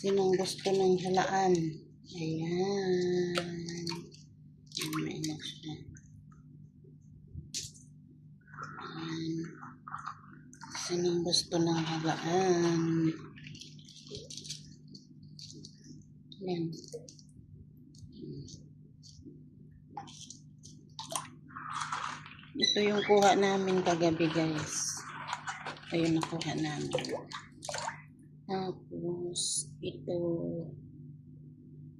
Sinong gusto ng halaan? Ayan. Ayan, may anak siya. Ayan. Sinong gusto ng halaan? Ayan. Ito yung kuha namin kagabi guys. Ito yung nakuha namin. Tapos, ito,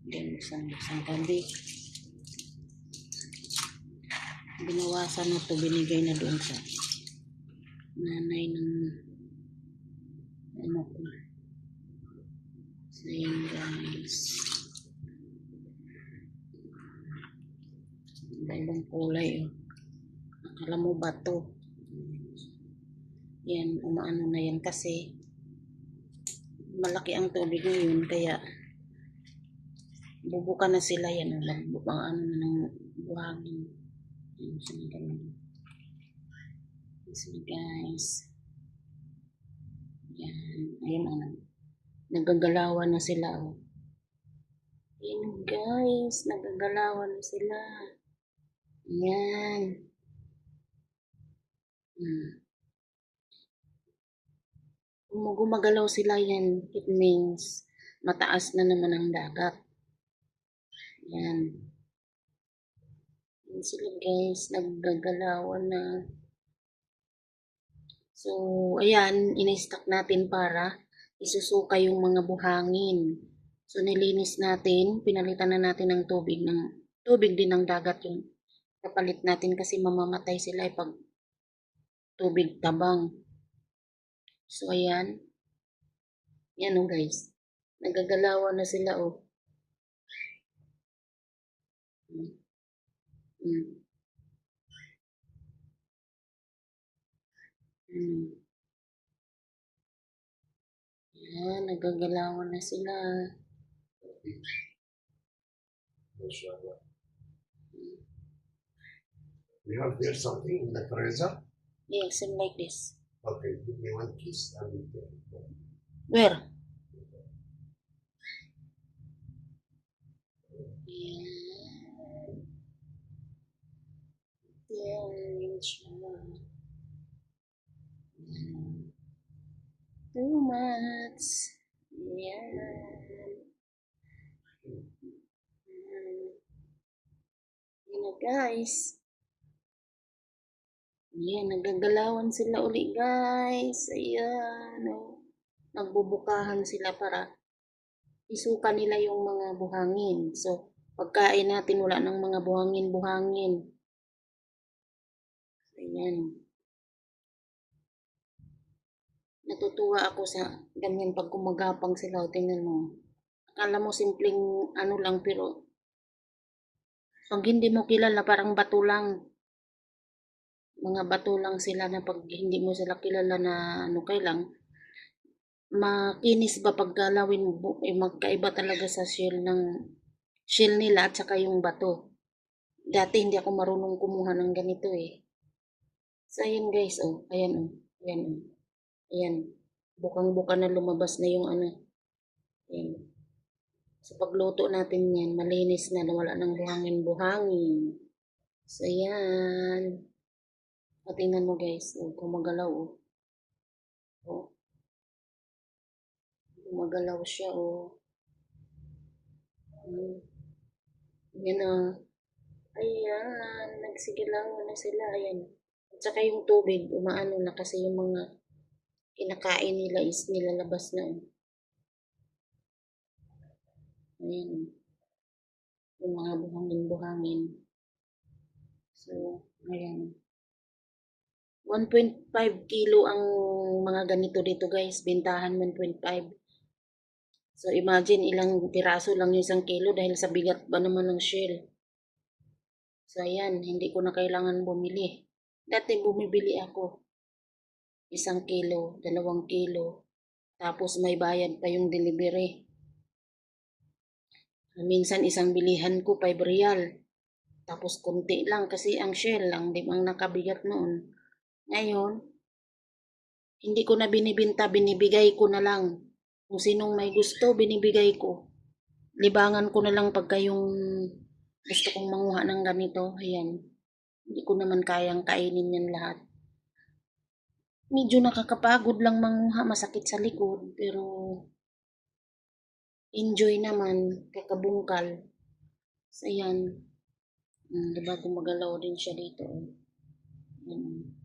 din isang, isang gabi. Binawasan na to binigay na doon sa nanay ng ano ko. So, yun guys. Iba-ibang kulay, oh. Akala mo ba to? Yan, umaano na yan kasi malaki ang tubig ngayon kaya bubuka na sila yan ang ang ano na ng buhangin. Yan sila ganun. Yan sila guys. Yan ayun ang nagagalawan na sila oh. yan guys nagagalawan na sila. Yan hmm. Kung gumagalaw sila yan, it means mataas na naman ang dagat. Yan. Yan sila guys, naggagalawan na. So, ayan, in-stack natin para isusuka yung mga buhangin. So, nilinis natin, pinalitan na natin ng tubig ng tubig din ng dagat yung kapalit natin kasi mamamatay sila pag tubig tabang. So, ayan. Yan o, guys. Nagagalawan na sila, oh. Mm. Mm. Mm. Yan, nagagalawan na sila. Mashallah. We have there something in the freezer. Yes, same like this. Okay, give me one kiss and uh, Where? Yan. Yan siya. Yan. Two months. Yan. Yan. Yan na guys. Yan, nagagalawan sila uli guys. Ayan. Oh. Nagbubukahan sila para isuka nila yung mga buhangin. So, pagkain natin wala ng mga buhangin-buhangin. Ayan. Natutuwa ako sa ganyan pag gumagapang sila. Tingnan mo. Akala mo simpleng ano lang pero pag hindi mo kilala parang bato lang. Mga bato lang sila na pag hindi mo sila kilala na ano kailang makinis ba paggalawin mo eh, magkaiba talaga sa shell ng shell nila at saka yung bato. Dati hindi ako marunong kumuha ng ganito eh. So ayan guys, oh, ayan oh, ayan oh. Ayan. Bukang-buka na lumabas na yung ano. Ayan. Sa pagluto natin yan, malinis na, wala ng buhangin-buhangin. So ayan. O, tingnan mo guys, oh, gumagalaw oh. Oh. Gumagalaw siya, oh. Hmm. Yan, ah. Ayan, nagsigilaw na sila, ayan. At saka yung tubig, umaano na kasi yung mga kinakain nila is nilalabas na, oh. Ayan. Yung mga buhangin-buhangin. So, ayan. 1.5 kilo ang mga ganito dito guys. Bentahan 1.5. So imagine ilang piraso lang yung isang kilo dahil sa bigat ba naman ng shell. So ayan, hindi ko na kailangan bumili. Dati bumibili ako. Isang kilo, dalawang kilo. Tapos may bayad pa yung delivery. Minsan isang bilihan ko 5 real. Tapos kunti lang kasi ang shell lang, di bang nakabigat noon. Ngayon, hindi ko na binibinta, binibigay ko na lang. Kung sinong may gusto, binibigay ko. Libangan ko na lang pagka yung gusto kong manguha ng ganito. Ayan. Hindi ko naman kayang kainin yan lahat. Medyo nakakapagod lang manguha, masakit sa likod, pero enjoy naman, kakabungkal. So, ayan. Mm, diba gumagalaw din siya dito. oh.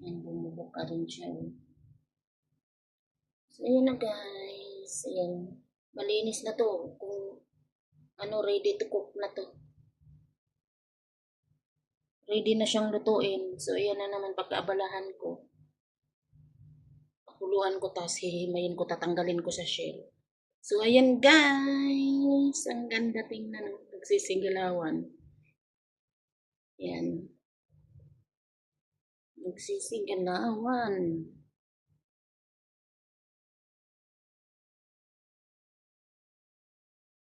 Ayan. Ayan, bumubuka rin siya. oh. So, ayan na guys. Ayan. Malinis na to. Kung ano, ready to cook na to. Ready na siyang lutuin. So, ayan na naman pagkaabalahan ko. Pakuluan ko, tapos hihimayin ko, tatanggalin ko sa shell. So, ayan guys. Ang ganda tingnan. oh. Nagsisigalawan. Yan. Nagsisigalawan.